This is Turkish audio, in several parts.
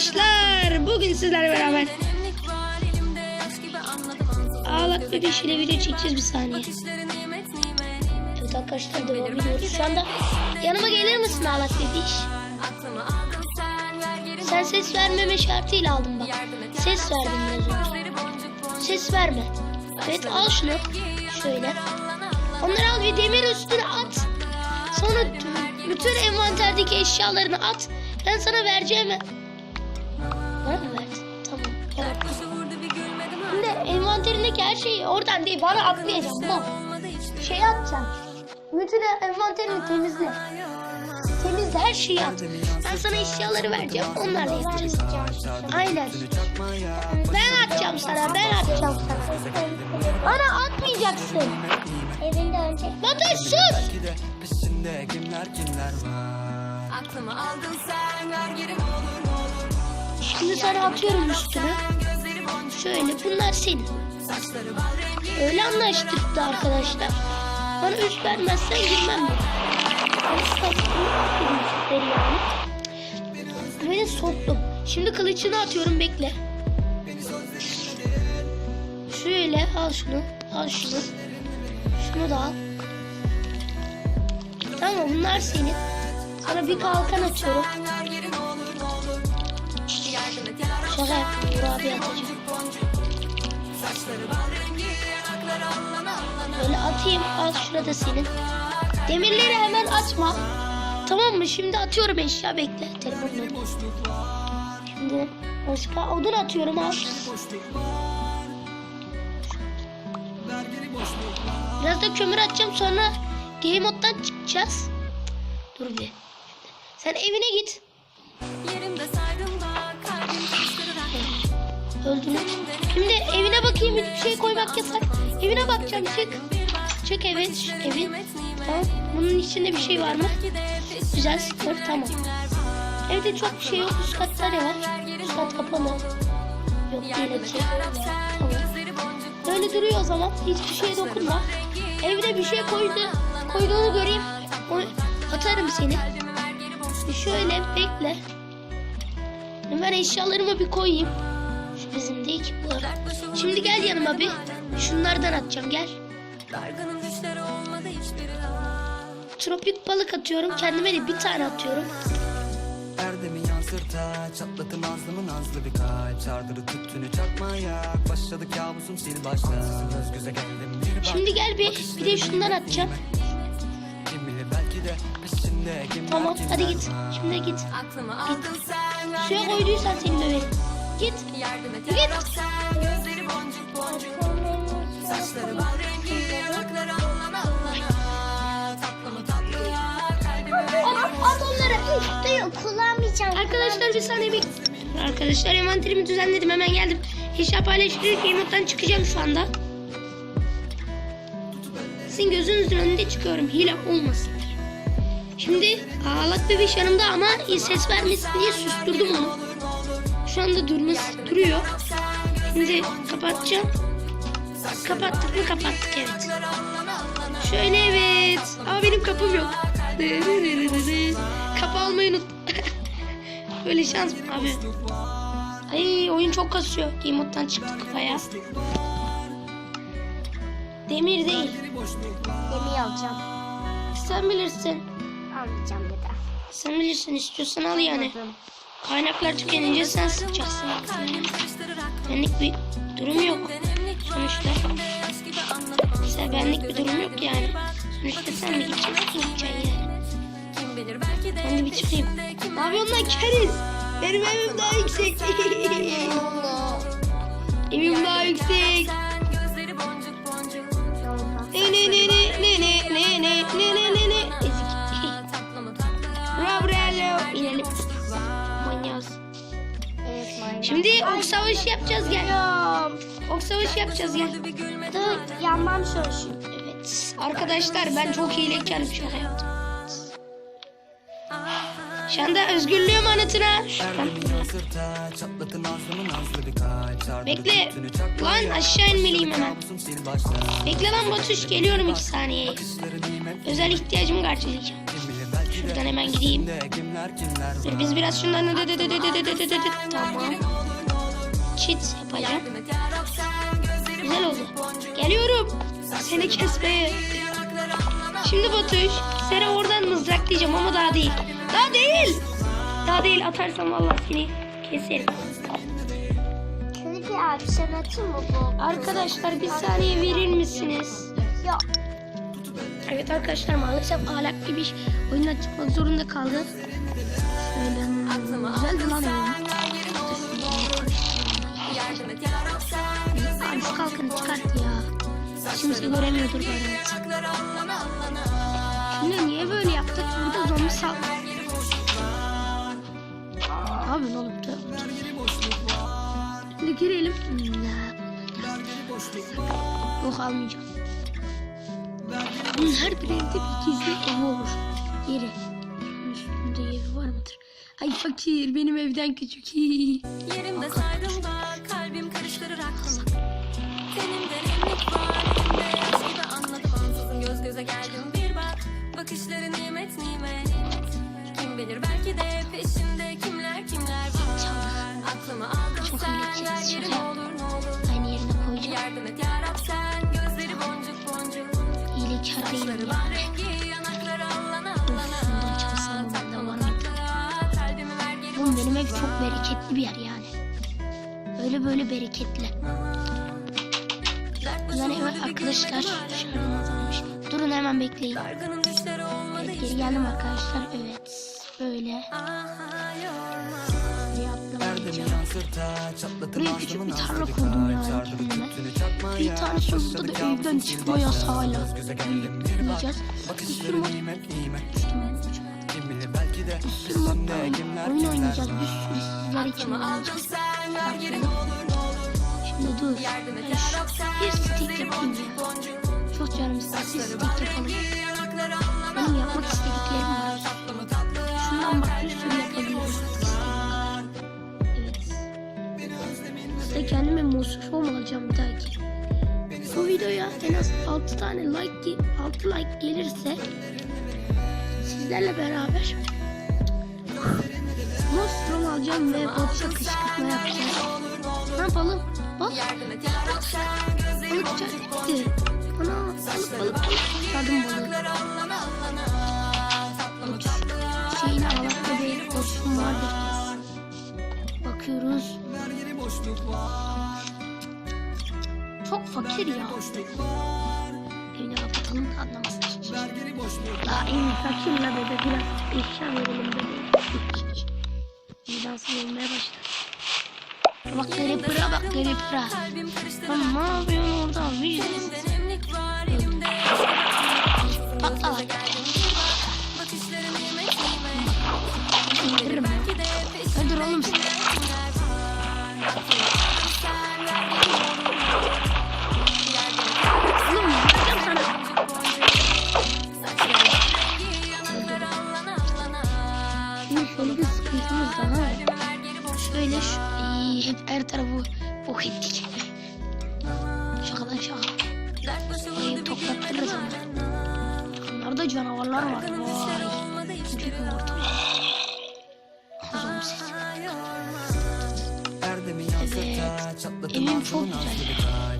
arkadaşlar. Bugün sizlerle beraber bebeş ile video çekeceğiz bir saniye. Evet arkadaşlar devam ediyoruz. Şu anda yanıma gelir misin Ağlak bebeş? Sen ses vermeme şartıyla aldım bak. Ses verdim biraz önce. Ses verme. Evet al şunu. Şöyle. Onları al bir demir üstüne at. Sonra bütün envanterdeki eşyalarını at. Ben sana vereceğim. Envanterindeki her şeyi oradan değil bana atmayacağım. Bak. Şey atacağım. Bütün envanterini temizle. Temizle her şeyi at. Ben sana eşyaları vereceğim. Onlarla yapacağız. Aynen. Ben atacağım sana. Ben atacağım sana. Bana atmayacaksın. Evinde önce Batu sus. Peşinde kimler kimler var Aklımı aldın sen ver geri olur Şimdi sana atıyorum üstüne. Şöyle bunlar senin. Öyle anlaştık da arkadaşlar. Bana üst vermezsen girmem ben. Yani. Beni soktum. Şimdi kılıcını atıyorum bekle. Şöyle al şunu. Al şunu. Şunu da al. Tamam bunlar senin. Sana bir kalkan yarabbim Şaka yaptım. Kurabiye atacağım. Saçları bal rengi yanakları allana allana Böyle atayım. Al şurada senin. Demirleri hemen atma. Tamam mı? Şimdi atıyorum eşya bekle. Telefonla. Şimdi başka odun atıyorum al. Biraz da kömür atacağım sonra game moddan çıkacağız. Dur bir. Sen evine git. Öldünüz. Şimdi evine bakayım hiçbir şey koymak yasak. Evine bakacağım çık. Çık evet evin. Tamam. Bunun içinde bir şey var mı? Güzel sıfır tamam. Evde çok bir şey yok. Üst katta ne var? Üst kat kapalı. Yok değil açık. Tamam. Böyle duruyor o zaman. Hiçbir şeye dokunma. Evde bir şey koydu. Koyduğunu göreyim. O, atarım seni. Bir şöyle bekle. Hemen eşyalarımı bir koyayım. Bizim değil ki bu. Şimdi gel yanıma bir. Şunlardan atacağım gel. Tropik balık atıyorum. Kendime de bir tane atıyorum. Erdemi yansırta çatlatın nazlımı nazlı bir kalp Çardırı tüttünü çakmaya Başladı kabusum sil başta Göz göze geldim bir bak Şimdi gel bir. Bir de şundan atacağım. Kim bilir belki de peşinde kimler Tamam hadi git. Şimdi git. Aklımı aldın sen ver Suya koyduysan seni döverim. Git. Yardım et Git. sen Gözleri boncuk boncuk Saçları bal rengi yanakları allana allana Tatlı mı tatlı ya kalbimi ver At, at onları. Dur kullanmayacağım. Arkadaşlar bir saniye bek. Arkadaşlar envanterimi düzenledim hemen geldim. Eşya paylaştırıyor ki çıkacağım şu anda. Sizin gözünüzün önünde çıkıyorum hile olmasın. Şimdi ağlak bebeş yanımda ama ses vermesin diye süstürdüm onu. Şu anda durması duruyor. Şimdi kapatacağım. Kapattık mı kapattık evet. Şöyle evet. Ama benim kapım yok. Kapı almayı unuttum. Böyle şans abi? Ay oyun çok kasıyor. Game moddan çıktık baya. Demir değil. Yemeği alacağım. Sen bilirsin. Almayacağım bir daha. Sen bilirsin istiyorsan al yani. Kaynaklar tükenince sen sıkacaksın. Benlik bir durum yok. Sonuçta. Sen benlik bir durum yok yani. Sonuçta sen de gideceksin yani. Ben de bir çıkayım. Ne yapıyorsun lan keriz? Benim evim daha yüksek. evim daha yüksek. ne ne ne ne ne Şimdi ok savaşı yapacağız gel. Ok savaşı yapacağız gel. Dur yanmam çalışıyor. Evet. Arkadaşlar ben çok hilekar bir şaka yaptım. Şu anda özgürlüğüm anıtına. Bekle. Lan aşağı inmeliyim hemen. Bekle lan Batuş geliyorum iki saniye. Özel ihtiyacımı karşılayacağım. Şuradan hemen gideyim. Biz biraz şundan... Tamam. Çit yapacağım. Güzel oldu. Geliyorum. Seni kesmeye. Şimdi Batuş. Seni oradan mızraklayacağım ama daha değil. Daha değil. Daha değil. Atarsam vallahi seni keserim. Klibi abi sen mı bu? Arkadaşlar bir saniye verir misiniz? Yok. Evet arkadaşlar maalesef ahlaklı bir oyundan çıkmak zorunda kaldı. Şöyle güzeldi lan oyun. Abi şu çıkart ya. Kimse göremiyordur bana. Şimdi niye böyle yaptık? Burada zombi sal... Ne yapıyorsun oğlum? Dur, dur. Şimdi girelim. Yok almayacağım. Bunun her bir evde bir gizli evi olur. Yeri. Üstünde evi var mıdır? Ay fakir benim evden küçük. Yerimde saydım da kalbim karıştırır aklımı. Tenimde nemlik var elimde yaş gibi anladım ansızın göz göze geldim bir bak. Bakışları nimet nimet. Kim bilir belki de peşinde kimler kimler var. Aklımı aldın Çok sen iyi ver çizgi. yerim olur ne olur. Aynı yerine koyacağım. Yardım et yarab sen gözleri boncuk boncuk. Değilim Saçları var rengi yanakları allana allana. Oğlum benim ev çok bereketli bir yer yani. Böyle böyle bereketli. Yani bir arkadaşlar. Durun hemen bekleyin. Evet, geri geldim arkadaşlar. Evet. Böyle. Buraya küçük bir tarla bir kalp yani kendime. Bir tane da Başladı evden çıkma yasağı hala. Bir Yiyeceğiz. Belki de Üstüme üstünde atlayalım. kimler Oyun oynayacağız. Bir sürü sizler için oynayacağız. Sen ver geri ne olur ne olur. Şimdi dur. Yardım et yarab sen bir gözleri yapayım ya. Çok canım istedim. Bir var yapalım. Benim yapmak istediklerim var. Ya, Şundan bak bir sürü var. Evet. Size kendime mosifom alacağım bir dahaki. Bu videoya en az 6 tane like 6 like gelirse sizlerle beraber Mosifom alacağım ve botça kışkırtma yapacağız. Ne yapalım? Bak balık gitti. Ana balık balık balık. Sardım balığı. Ya, Şeyini alakta bir boşluğum vardır. Bakıyoruz. Çok fakir ya. Evini kapatalım da anlamasın. Daha en fakir la bebe biraz eşya verelim bebe. Olmaya başladı. Bak garipura bak karıştı Lan ne yapıyorsun orada? Vicdansız. Elimde nemlik var elimde Patla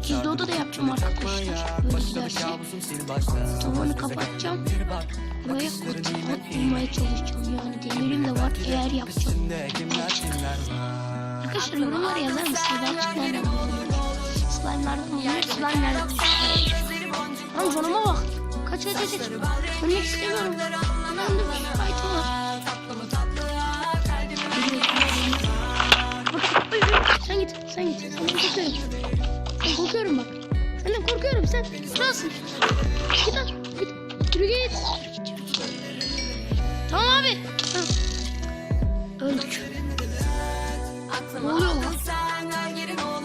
Gizli oda da yapacağım arkadaşlar. Böyle giderse. baştan Tavanı kapatacağım. Buraya nimet bulmaya çalışacağım. Yani demirim de var eğer yapacağım. Arkadaşlar yorumlara yazar mısınız? Ben çık nereden buluyorum? Slime'lardan buluyorum. Slime nereden buluyorum? Lan canıma bak. Kaç kaç kaç. Ölmek istemiyorum. Lan dur item var. Ay, ay, Sen git, sen git. Senden korkuyorum. Sen kralsın. Git lan. Git. Yürü git. Tamam abi. Öldük. Ne oluyor lan?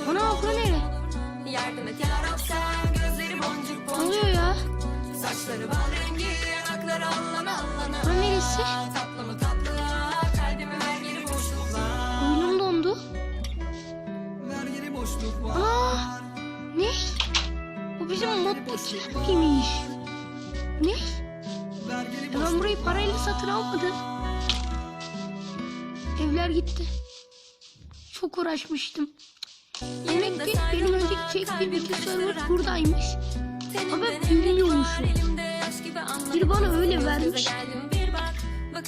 Ana bura nere? Yardım et yarab sen gözleri boncuk Ne boncuk oluyor ya? Saçları bal rengi yanakları allana allana Bura neresi? Tatlı mı tatlı kalbimi ver geri boşluk var Oyunum dondu. Aa, ne? Bu bizim moddaki map'iymiş. Ne? Ben burayı parayla satın almadı. Evler gitti. Çok uğraşmıştım. Demek ki benim önceki çektiğim iki server buradaymış. Ama bilmiyormuşum. Biri bana öyle vermiş.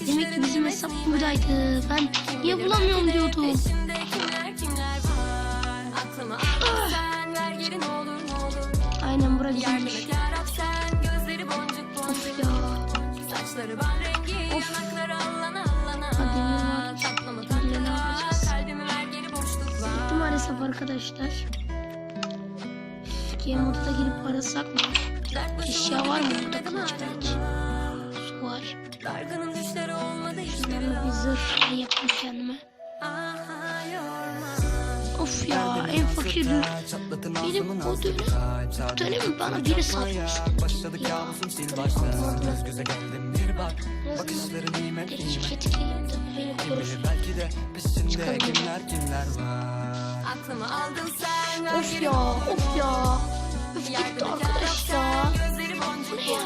Demek ki bizim hesap buradaydı. Ben niye bulamıyorum diyordum. Saçları ban rengi Of. yanakları allana allana? Tatlı mı tatlı kalbimi ver geri boşluk var Gittim maalesef arkadaşlar. Game moda girip arasak mı? Eşya var mı burada kılıç? Su var. Dargınım düşleri olmadı hiçbiri Şunlarla bir zırh yapayım kendime. Of ya en fakir Benim o dönem, o dönem bana biri satmıştı. Ya. Göz göze geldim bir bak Bakışları nimet nimet belki de peşinde kimler kimler var Aklımı aldın sen Of ya of ya. Öf gitti arkadaş ya. Bu ne ya?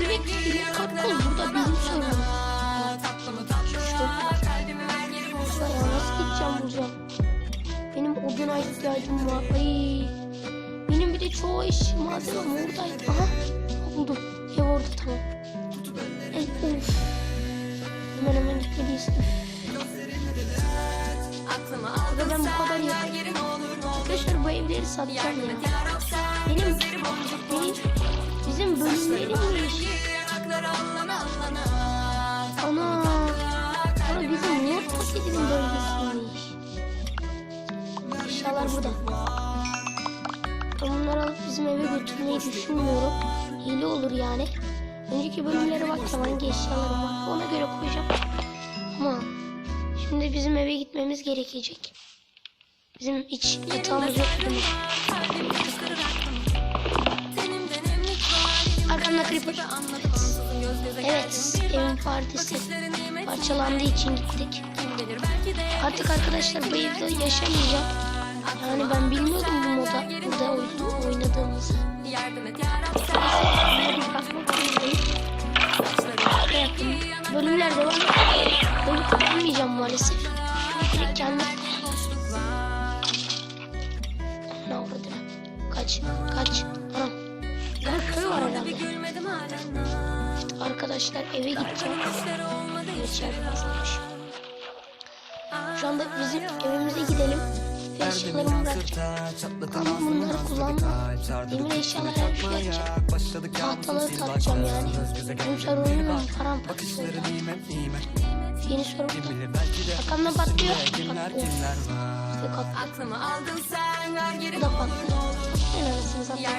Demek ki benim kartol burada benim sorunum. Tatlı mı tatlı kalbimi ver geri boşluk Ya nasıl gideceğim buradan? Benim oduna ihtiyacım var. Ay. Benim bir de çoğu iş malzemem oradaydı. Aha buldum. Ev orada tamam. Ay, of. Hemen hemen gitmeliyiz. Ben bu kadar olur Arkadaşlar bu evleri satacağım ya. Benim, benim, bizim bölümlerimmiş. Ana. Ana bizim Nur paketinin bölgesiymiş. Eşyalar burada. Ben bunları alıp bizim eve götürmeyi düşünmüyorum. Hile olur yani. Önceki bölümlere baktım hangi eşyalarım var. Ona göre koyacağım. Ama şimdi bizim eve gitmemiz gerekecek. Bizim hiç yatağımız yok. Arkamda creeper. Evet, evin partisi parçalandığı için gittik. Artık arkadaşlar bu evde yaşamayacağım. Yani ben bilmiyordum bu moda burada oy- oynadığımızı. Yardım et yarab sen Hadi bakmak zorundayım. Bölümler devam ediyor. Bölüm kullanmayacağım maalesef. Direkt kendi... Ne avradı? Kaç, kaç. Anam. Burada köy var herhalde. Bir Arkadaşlar eve gideceğim. İçeride basılmış. Şu anda bizim evimize gidelim. Ve eşyalarımı bırakacağım. Ama bunları nazlı bir kullanma. kalp Çardır Demir tutunu eşyalar her şey yapacağım. Tahtaları yani. Benim bak paramparça oldu. Yeni soru. De Arkamdan patlıyor. Patlıyor. kalktı. Aklımı aldın sen ver geri Bu da patlıyor. En anasını satayım.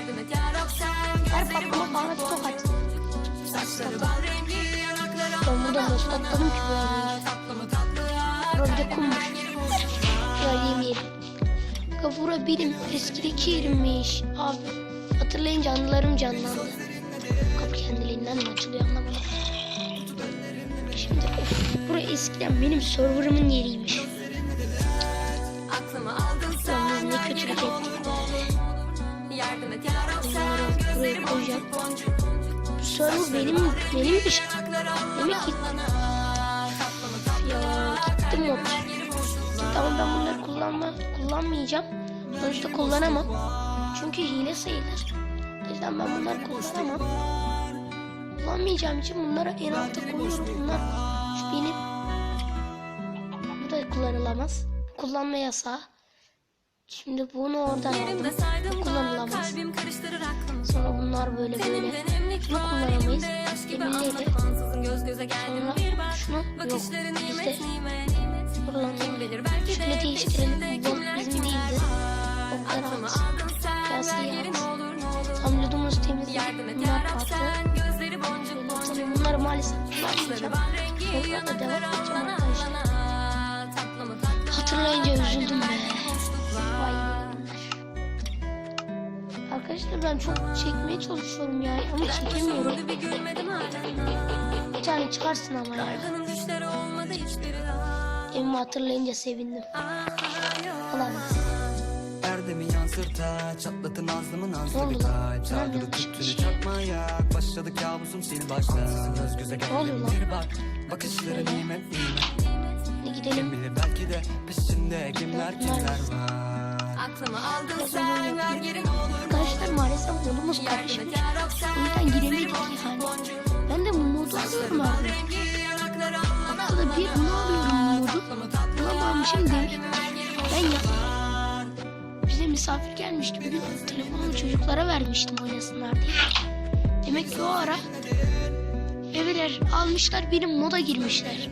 Her patlama bana çok. Saçları bal yanakları Ben burada nasıl atladım ki böyle kummuş. Yemeyelim. Bura benim eskideki yerimmiş. Abi hatırlayınca anılarım canlandı. Kapı kendiliğinden mi açılıyor anlamadım. Şimdi of, bura eskiden benim serverımın yeriymiş. Aldın sen biz ne kötülük ettik. Yardım et buraya koyacağım. Bu server benim, benimmiş. Demek ki kullanma, kullanmayacağım. Sonuçta kullanamam. Çünkü hile sayılır. O yüzden ben bunları kullanamam. Kullanmayacağım için bunları en alta koyuyorum. Bunlar şu benim. Bu da kullanılamaz. Kullanma yasağı. Şimdi bunu oradan aldım. Bu kullanılamaz. Sonra bunlar böyle böyle. Var, kullanamayız. göze geldim Sonra şunu yok. Bakışları De Şöyle değiştirelim. Bu bizim değildi. at. ne olur ne olur Tam ludumuz Bunlar farklı. atalım. Bunları maalesef kullanmayacağım. bal rengi Sonra da yanakları devam edeceğim arkadaşlar. Hatırlayınca üzüldüm be. Arkadaşlar ben çok çekmeye çalışıyorum ya ama çekemiyorum. Bir tane çıkarsın ama ya. Evimi hatırlayınca sevindim. Derdimi perdemi yansırta Çatlatın ağzımı Ne nazlı oldu bir Çardırı çıktı tüttünü çakmaya Başladı kabusum sil başta Ansızın göz göze geldim bir bak Bakışları nimet nimet. Hadi Kim gidelim. bilir belki de peşinde kimler kimler var. Aklımı aldın sen ver geri ne olur. Arkadaşlar maalesef yolumuz karışmış. O yüzden giremedik yani. Ben de bu modu alıyorum abi. Haftada bir Değil. Ben ya. Bize misafir gelmişti bugün. Telefonumu çocuklara vermiştim oynasınlar diye. Demek ki o ara Eveler almışlar benim moda girmişler.